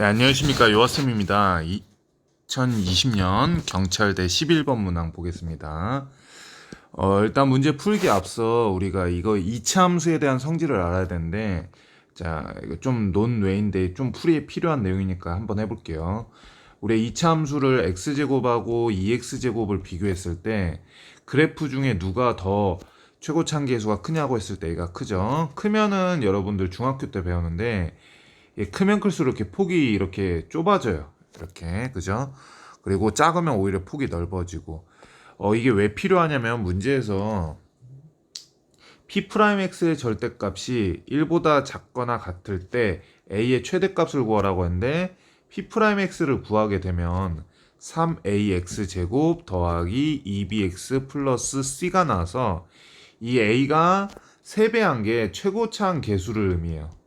네, 안녕하십니까. 요아쌤입니다. 2020년 경찰대 11번 문항 보겠습니다. 어, 일단 문제 풀기 앞서 우리가 이거 이차함수에 대한 성질을 알아야 되는데, 자, 이거 좀 논외인데 좀 풀이에 필요한 내용이니까 한번 해볼게요. 우리 이차함수를 x제곱하고 2x제곱을 비교했을 때 그래프 중에 누가 더 최고 참계수가 크냐고 했을 때 얘가 크죠. 크면은 여러분들 중학교 때 배웠는데 예, 크면 클수록 이렇게 폭이 이렇게 좁아져요. 이렇게 그죠? 그리고 작으면 오히려 폭이 넓어지고 어 이게 왜 필요하냐면 문제에서 P'X의 절대값이 1보다 작거나 같을 때 A의 최대값을 구하라고 했는데 P'X를 구하게 되면 3ax 제곱 더하기 2bx 플러스 c가 나와서 이 a가 3배한 게 최고차항 개수를 의미해요.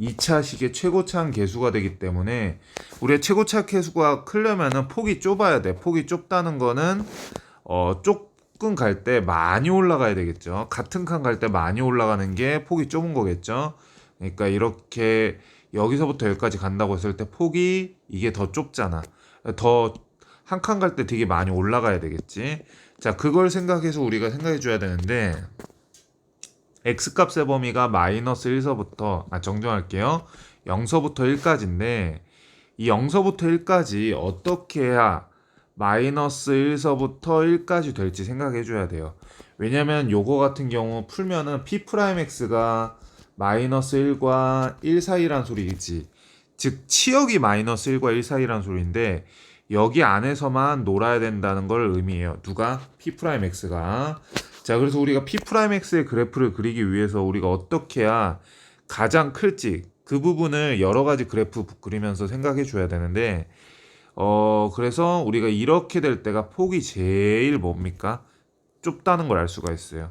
2차식의 최고차항 개수가 되기 때문에 우리의 최고차항 개수가 크려면은 폭이 좁아야 돼. 폭이 좁다는 거는 어 조금 갈 때 많이 올라가야 되겠죠. 같은 칸 갈 때 많이 올라가는 게 폭이 좁은 거겠죠. 그러니까 이렇게 여기서부터 여기까지 간다고 했을 때 폭이 이게 더 좁잖아. 더 한 칸 갈 때 되게 많이 올라가야 되겠지. 자, 그걸 생각해서 우리가 생각해 줘야 되는데 x값의 범위가 마이너스 1서부터 아 정정할게요. 0서부터 1까지인데 이 0서부터 1까지 어떻게 해야 마이너스 1서부터 1까지 될지 생각해 줘야 돼요. 왜냐면 요거 같은 경우 풀면은 P'X가 마이너스 1과 1 사이란 소리이지. 즉 치역이 마이너스 1과 1 사이란 소리인데 여기 안에서만 놀아야 된다는 걸 의미해요. 누가? P'X가. 자, 그래서 우리가 P'X의 그래프를 그리기 위해서 우리가 어떻게 해야 가장 클지 그 부분을 여러 가지 그래프 그리면서 생각해 줘야 되는데 어, 그래서 우리가 이렇게 될 때가 폭이 제일 뭡니까? 좁다는 걸 알 수가 있어요.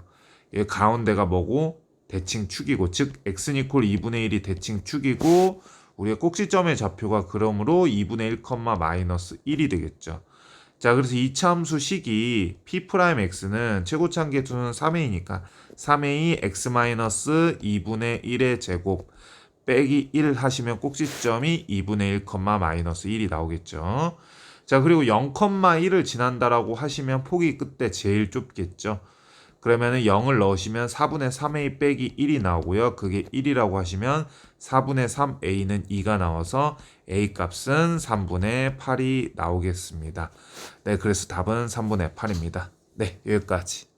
얘 가운데가 뭐고? 대칭 축이고, 즉, 이퀄 2분의 1이 대칭 축이고, 우리가 꼭지점의 좌표가 그러므로 2분의 1, 마이너스 1이 되겠죠. 자, 그래서 이차 함수 식이 P'X는 최고차항 개수는 3a니까 3a x 마이너스 2분의 1의 제곱 빼기 1 하시면 꼭지점이 2분의 1, 마이너스 1이 나오겠죠. 자, 그리고 0,1을 지난다라고 하시면 폭이 끝에 제일 좁겠죠. 그러면은 0을 넣으시면 4분의 3a 빼기 1이 나오고요. 그게 1이라고 하시면 4분의 3a는 2가 나와서 a 값은 3분의 8이 나오겠습니다. 네, 그래서 답은 3분의 8입니다. 네, 여기까지.